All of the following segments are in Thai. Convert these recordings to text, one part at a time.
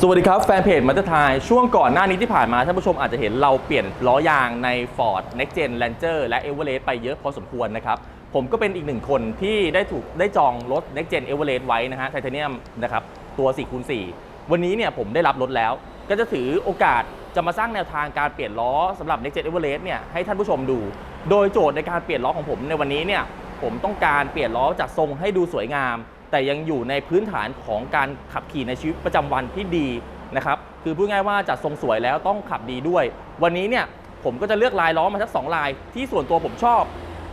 สวัสดีครับ แฟนเพจมัตเตอร์ทยช่วงก่อนหน้านี้ที่ผ่านมา ท่านผู้ชมอาจจะเห็นเราเปลี่ยนล้อยางใน Ford Next Gen Ranger และ Everest ไปเยอะพอสมควรนะครับ ผมก็เป็นอีกหนึ่งคนที่ได้ถูกได้จองรถ Next Gen Everest ไว้นะฮะไทเทเนียมนะครับ ตัว4คูณ4วันนี้เนี่ยผมได้รับรถแล้ว ก็จะถือโอกาสจะมาสร้างแนวทางการเปลี่ยนล้อสำหรับ Next Gen Everest เนี่ยให้ท่านผู้ชมดู โดยโจทย์ในการเปลี่ยนล้อของผมในวันนี้เนี่ยผมต้องการเปลี่ยนล้อจากทรงให้ดูสวยงาม แต่ยังอยู่ในพื้นฐานของการขับขี่ในชีวิตประจำวันที่ดีนะครับคือพูดง่ายว่าจัดทรงสวยแล้วต้องขับดีด้วย วันนี้เนี่ยผมก็จะเลือกลายล้อมาสักสองลายที่ส่วนตัวผมชอบ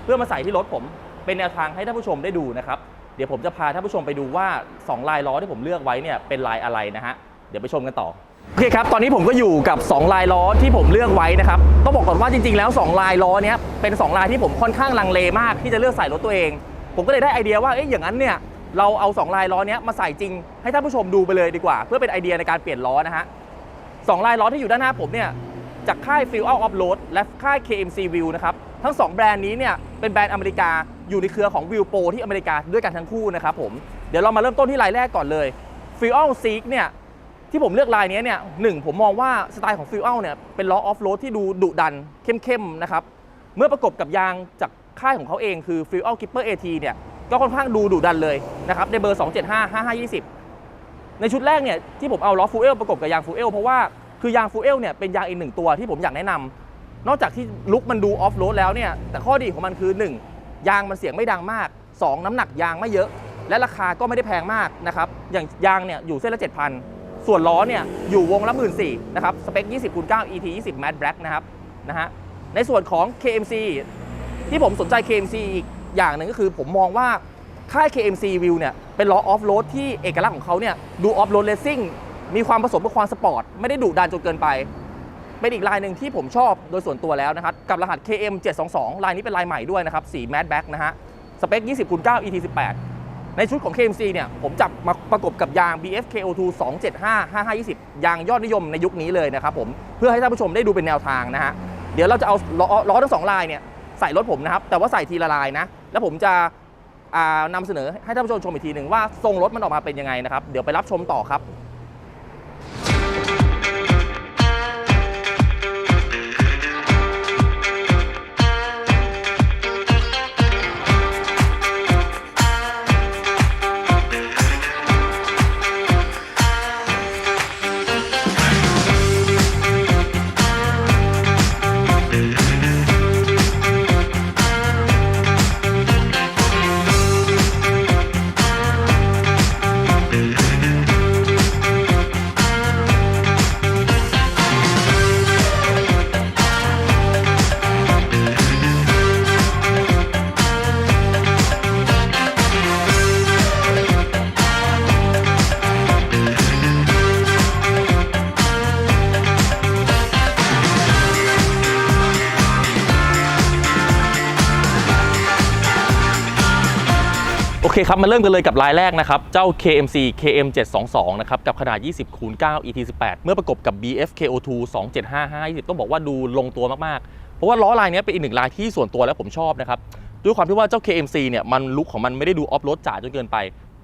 เพื่อมาใส่ที่รถผมเป็นแนวทางให้ท่านผู้ชมได้ดูนะครับเดี๋ยวผมจะพาท่านผู้ชมไปดูว่า 2 ลายล้อที่ผมเลือกไว้เนี่ยเป็นลายอะไรนะฮะเดี๋ยวไปชมกันต่อโอเคครับ ตอนนี้ผมก็อยู่กับ 2 ลายล้อที่ผมเลือกไว้นะครับ ต้องบอกก่อนว่าจริงๆ แล้ว 2 ลายล้อเนี้ยเป็น 2 ลายที่ผมค่อนข้างลังเลมากที่จะเลือกใส่รถตัวเอง ผมก็เลยได้ไอเดียว่าเอ๊ะอย่างนั้นเนี่ย เราเอา 2 ลายล้อเนี้ยมาใส่จริงให้ท่านผู้ชมดูไปเลยดีกว่า เพื่อเป็นไอเดียในการเปลี่ยนล้อนะฮะสองลายล้อที่อยู่ด้านหน้าผมเนี่ยจากค่าย f i l Out of Road และค่าย KMC View นะครับทั้ง 2 แบรนด์นี้เนี่ยเป็นแบรนด์อเมริกาอยู่ในเครือของ View Pro ที่อเมริกาด้วยกันทั้งคู่นะครับผมเดี๋ยวเรามาเริ่มต้นที่ลายแรกก่อนเลย f i l Out Seek เนี่ยที่ผมเลือกลายนี้เนี่ยหนึ่งผมมองว่าสไตล์ของ f i l Out เนี่ยเป็นล้อออฟโรดที่ดูดุดันเข้มๆนะครับเมื่อประกบกับยางจากค่ายของเขาเองคือ f i l Out Keeper AT เนี่ย ก็ค่อนข้างดูดุดันเลยนะครับในเบอร์ 275 5520 ในชุดแรกเนี่ยที่ผมเอาล้อฟูเอลประกบกับยางฟูเอลเพราะว่าคือยางฟูเอลเนี่ยเป็นยางอีกหนึ่งตัวที่ผมอยากแนะนำนอกจากที่ลุกมันดูออฟโรดแล้วเนี่ยแต่ข้อดีของมันคือ 1 ยางมันเสียงไม่ดังมาก 2 น้ำหนักยางไม่เยอะ และราคาก็ไม่ได้แพงมากนะครับอย่างยางเนี่ยอยู่เส้นละ 7,000 ส่วนล้อเนี่ยอยู่วงละหมื่นสี่นะครับสเปค 20คูณ9 ET 20 Matte Black นะครับนะฮะในส่วนของ KMC ที่ผมสนใจ KMC อีก อย่างหนึ่งก็คือผมมองว่าค่าย KMC View เนี่ยเป็นล้อออฟโรดที่เอกลักษณ์ของเขาเนี่ยดูออฟโรดเลสซิ่งมีความผสมกับความสปอร์ต ไม่ได้ดุดันจนเกินไป เป็นอีกลายหนึ่งที่ผมชอบโดยส่วนตัวแล้วนะครับ กับรหัส KM 722ลายนี้เป็นลายใหม่ด้วยนะครับสี Matte Black นะฮะ สเปค 20คูณ9 ET 18ในชุดของ KMC เนี่ยผมจับมาประกบกับยาง BF KO2 275 5520 ยางยอดนิยมในยุคนี้เลยนะครับผมเพื่อให้ท่านผู้ชมได้ดูเป็นแนวทางนะฮะเดี๋ยวเราจะเอาล้อล้อทั้งสองลายเนี่ยใส่รถผมนะครับแต่ว่าใส่ทีละลายนะ แล้วผมจะนำนำเสนอให้ท่านผู้ชมชมอีกทีหนึ่งว่าทรงรถมันออกมาเป็นยังไงนะครับ เดี๋ยวไปรับชมต่อครับ เคครับ มาเริ่มกันเลยกับลายแรกนะครับ เจ้า KMC KM 722นะครับ กับขนาด 20คูณ9 ET 18เมื่อประกบกับ BF KO2 275 520ต้องบอกว่าดูลงตัวมาก ๆ เพราะว่าล้อลายนี้เป็นอีกหนึ่งลายที่ส่วนตัวแล้วผมชอบนะครับ ด้วยความที่ว่าเจ้า KMC เนี่ยมันลุคของมันไม่ได้ดูออฟโรดจ๋าจนเกินไป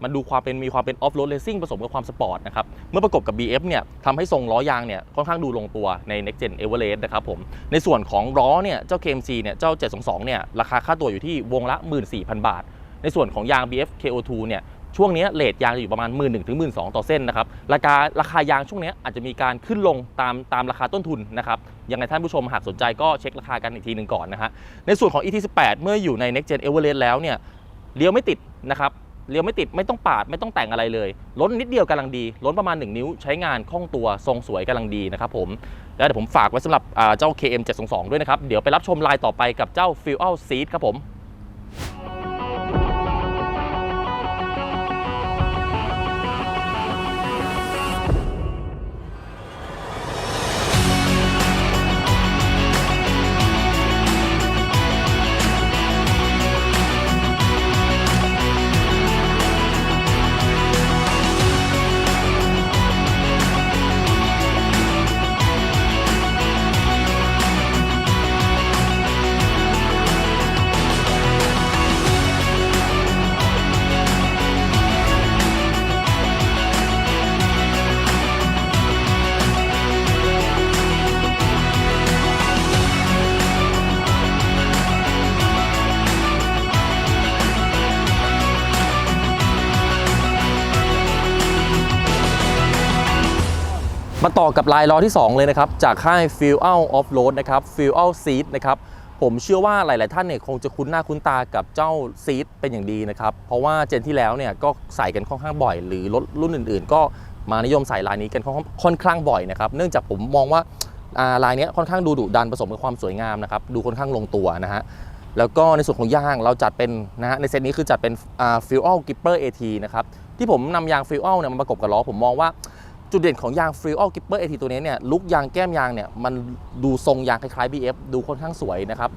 มันดูความเป็นมีความเป็นออฟโรดเลสซิ่งผสมกับความสปอร์ตนะครับ เมื่อประกบกับ BF เนี่ยทำให้ทรงล้อยางเนี่ยค่อนข้างดูลงตัวใน Next Gen Everest นะครับผม ในส่วนของล้อเนี่ยเจ้า KMC เนี่ยเจ้า 722เนี่ยราคาค่าตัวอยู่ที่วงละ 14,000 บาท ในส่วนของยาง BF KO2 เนี่ยช่วงนี้เลทยางจะอยู่ประมาณ 1 1 0 0 0ถึง12,000ต่อเส้นนะครับราคาราคายางช่วงนี้อาจจะมีการขึ้นลงตามตามราคาต้นทุนนะครับยังไงท่านผู้ชมหากสนใจก็เช็คราคากันอีกทีหนึ่งก่อนนะฮะในส่วนของ ET18 เมื่ออยู่ใน Next Gen Everest แล้วเนี่ยเลี้ยวไม่ติดนะครับเลี้ยวไม่ติดไม่ต้องปาดไม่ต้องแต่งอะไรเลยล้นนิดเดียวกำลังดีล้นประมาณ 1 นิ้วใช้งานคล่องตัวทรงสวยกำลังดีนะครับผมแล้วเดี๋ยวผมฝากไว้สำหรับเจ้า KM 722 ด้วยนะครับเดี๋ยวไปรับชมลายต่อไปกับเจ้า f i l Seat ครับผม มาต่อกับลายล้อที่ 2 เลยนะครับ จากค่าย f e e l Off Road นะครับ f e e l Seat นะครับผมเชื่อว่าหลาย ๆ ท่านเนี่ยคงจะคุ้นหน้าคุ้นตากับเจ้าซีทเป็นอย่างดีนะครับ เพราะว่าเจนที่แล้วเนี่ยก็ใส่กันค่อนข้างบ่อย หรือรถรุ่นอื่น ๆ ก็มานิยมใส่ลายนี้กันค่อนข้างค่อนข้างบ่อยนะครับ เนื่องจากผมมองว่าลายเนี้ยค่อนข้างดูดุดันผสมกับความสวยงามนะครับ ดูค่อนข้างลงตัวนะฮะ แล้วก็ในส่วนของยางเราจัดเป็นนะฮะในเซตนี้คือจัดเป็นฟิลอัลกิปเปอร์เอทีนะครับ ที่ผมนำยางฟิลอัลเนี่ยมาประกบกับล้อผมมองว่า จุดเด่นของยางฟิลอัลกิปเปอร์เอทีตัวนี้เนี่ยลุกยางแก้มยางเนี่ยมันดูทรงยางคล้ายๆ BF ดูค่อนข้างสวยนะครับ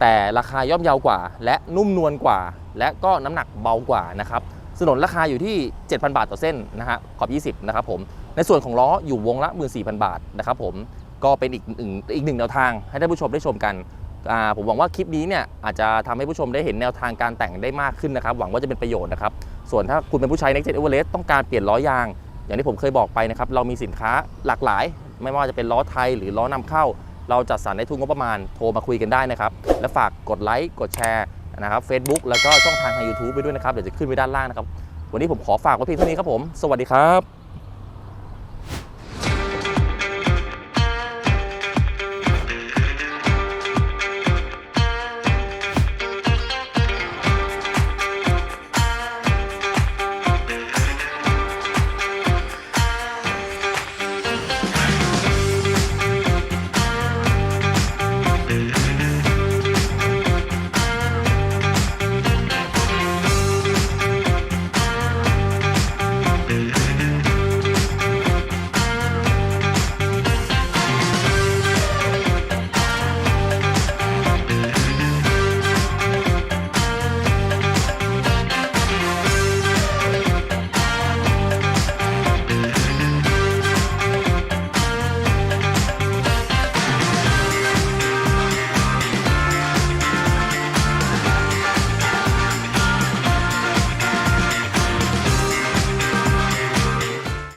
แต่ราคาย่อมเยาวกว่า และนุ่มนวลกว่า และก็น้ำหนักเบากว่านะครับสนนราคาอยู่ที่ 7,000 บาทต่อเส้นนะฮะขอบ 20 นะครับผม ในส่วนของล้ออยู่วงละ 14,000 บาทนะครับผมก็เป็นอีกหนึ่งอีกหนึ่งแนวทางให้ท่านผู้ชมได้ชมกัน ผมหวังว่าคลิปนี้เนี่ยอาจจะทำให้ผู้ชมได้เห็นแนวทางการแต่งได้มากขึ้นนะครับ หวังว่าจะเป็นประโยชน์นะครับ ส่วนถ้าคุณเป็นผู้ใช้ Next Gen Everest ต้องการเปลี่ยนล้อยาง อย่างที่ผมเคยบอกไปนะครับ เรามีสินค้าหลากหลาย ไม่ว่าจะเป็นล้อไทยหรือล้อนำเข้า เราจัดสรรได้ทุนงบประมาณโทรมาคุยกันได้นะครับ และฝากกดไลค์กดแชร์นะครับเฟซบุ๊กแล้วก็ช่องทางทางยูทูบไปด้วยนะครับ เดี๋ยวจะขึ้นไว้ด้านล่างนะครับ วันนี้ผมขอฝากไว้เพียงเท่านี้ครับผม สวัสดีครับ